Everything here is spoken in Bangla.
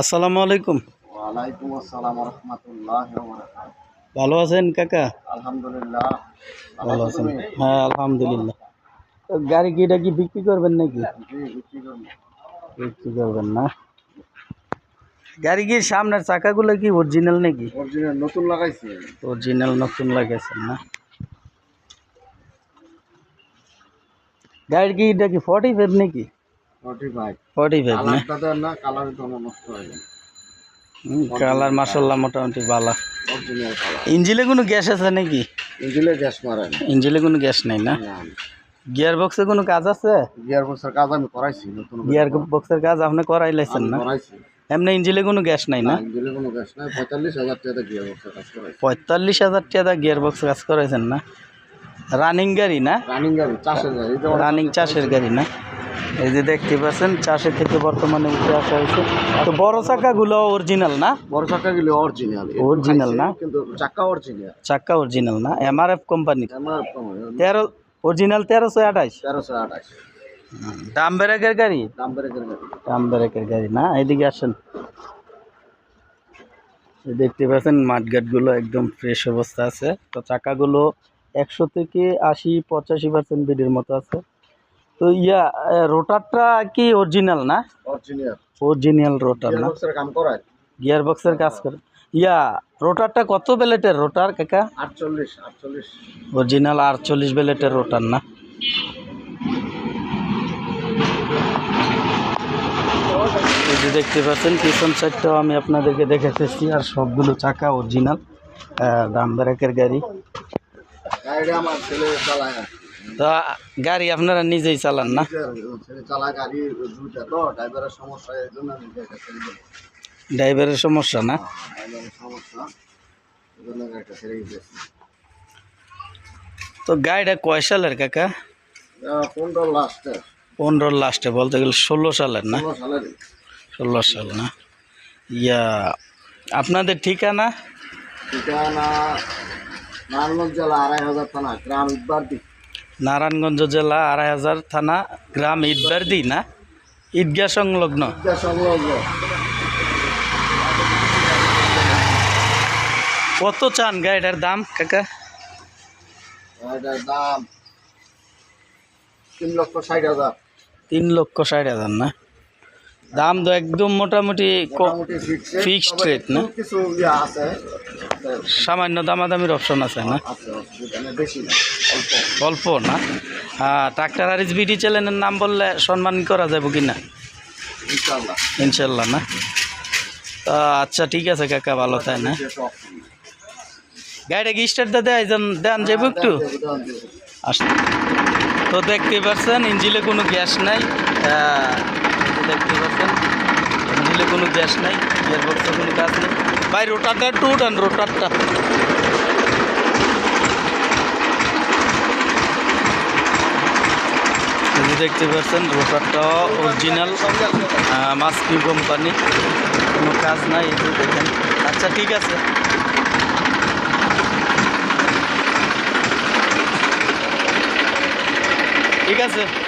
আসসালামু আলাইকুম। ওয়ালাইকুম আসসালাম রহমতুল্লাহ ভালো আছেন কাকা? আলহামদুলিল্লাহ। ভালো আছেন হ্যাঁ আলহামদুলিল্লাহ। তো গাড়ি কি এটা কি বিক্রি করবেন নাকি? বিক্রি বিক্রি করবেন না। গাড়ি কি সামনের চাকাগুলো কি অরিজিনাল নাকি? অরিজিনাল নতুন লাগাইছি। অরিজিনাল নতুন লাগাইছেন না। গাড়ি কি এটা কি ফর্টি ফাইভ নাকি? কালার মাসাল্লাহ মোটামুটি ভালো। ইঞ্জিলে কোনো গ্যাস আছে নাকি? ইঞ্জিলে গ্যাস মারে ইঞ্জিলে কোনো গ্যাস নাই না? গিয়ার বক্সে কোনো কাজ আছে? গিয়ার বক্সের কাজ আমি করাইছি নতুন গিয়ার বক্সের কাজ আপনি করাই লাইছেন না? এমনি ইঞ্জিলে কোনো গ্যাস নাই না? ইঞ্জিলে কোনো গ্যাস নাই পঁয়তাল্লিশ হাজার টাকা গিয়ার বক্সের কাজ করাইছি। পঁয়তাল্লিশ হাজার টাকা গিয়ার বক্স কাজ করাইছেন না? রানিং গাড়ি না? রানিং গাড়ি চাষের গাড়ি। রানিং চাষের গাড়ি না? এই যে দেখতে পাচ্ছেন চাষের থেকে বর্তমানে উঠে আসা হয়েছে। তো বড় চাকাগুলো অরিজিনাল না? বড় চাকা গেলে অরিজিনাল Original না? কিন্তু চাকা অরিজিনাল চাক্কা অরিজিনাল না? এমআরএফ কোম্পানির আমার তেরো অরিজিনাল তেরোশো আঠাশ? তেরোশো আঠাশ। দাম ব্রেকের গাড়ি? দাম বেড়ে গেলে দাম ব্রেকের গাড়ি না? এদিকে আসেন। এই দেখতে পাচ্ছেন মাঠঘাটগুলো একদম ফ্রেশ অবস্থা আছে। তো চাকাগুলো একশো থেকে আশি পঁচাশি পার্সেন্ট বিডির মতো আছে। তো ইয়া রোটারটা কি অরিজিনাল না? অরিজিনাল রোটার না? গিয়ার বক্সের কাজ করে। ইয়া রোটারটা কত বেলেটের রোটার কাকা? আটচল্লিশ আটচল্লিশ। অরিজিনাল আটচল্লিশ বেলেটের রোটার না? এই যে দেখতে পাচ্ছেন পিছন সাইডটাও আমি আপনাদেরকে দেখাতেছি আর সবগুলো চাকা অরিজিনাল দাম ব্রেকের গাড়ি। গাড়িটা আমার ছেলে চালায় তো গাড়ি আপনারা নিজেই চালান না? গাড়ি দুইটা তো ড্রাইভারের সমস্যা এই জন্য ড্রাইভারের না? সমস্যা দিয়েছি তো গাড়িটা কয় সালের কাকা? পনেরো লাস্টে। পনেরো লাস্টে বলতে গেলে ষোলো সালের না? ষোলো সাল না? ইয়া আপনাদের ঠিকানা? ঠিকানা নারায়ণগঞ্জ জেলা আড়াই হাজার থানা গ্রাম ইটবার্দি নারায়ণগঞ্জ জেলা আড়াই হাজার থানা গ্রাম ঈদবারদি না? ঈদগাহ সংলগ্ন। কত চান গাড়িটার দাম কাকা? দাম তিন লক্ষ ষাট হাজার। তিন লক্ষ ষাট হাজার না? দাম তো একদম মোটামুটি তবে rate না? কিছু আছে। সামান্য দামাদামির অপশন আছে না? অল্প না? ট্রাক্টর আর বিডি চ্যানেলের নাম বললে সম্মান করা যাবে কি না? ইনশাল্লাহ না? তা আচ্ছা ঠিক আছে কাকা ভালো তাই না। গাড়িটা কি স্টার্টটা দেয়? দেন যাব একটু। আস তো দেখতে পাচ্ছেন ইঞ্জিলে কোনো গ্যাস নাই। দেখতে পাচ্ছেন ইঞ্জিলে কোনো গ্যাস নাই গিয়ারবক্সে কোনো কাজ নেই। রোটারটা একটু উঠান, রোটারটা। এই দেখতে পাচ্ছেন, রোটারটা অরিজিনাল মাস্কি কোম্পানি কোনো কাজ নাই দেখেন। আচ্ছা ঠিক আছে। ঠিক আছে।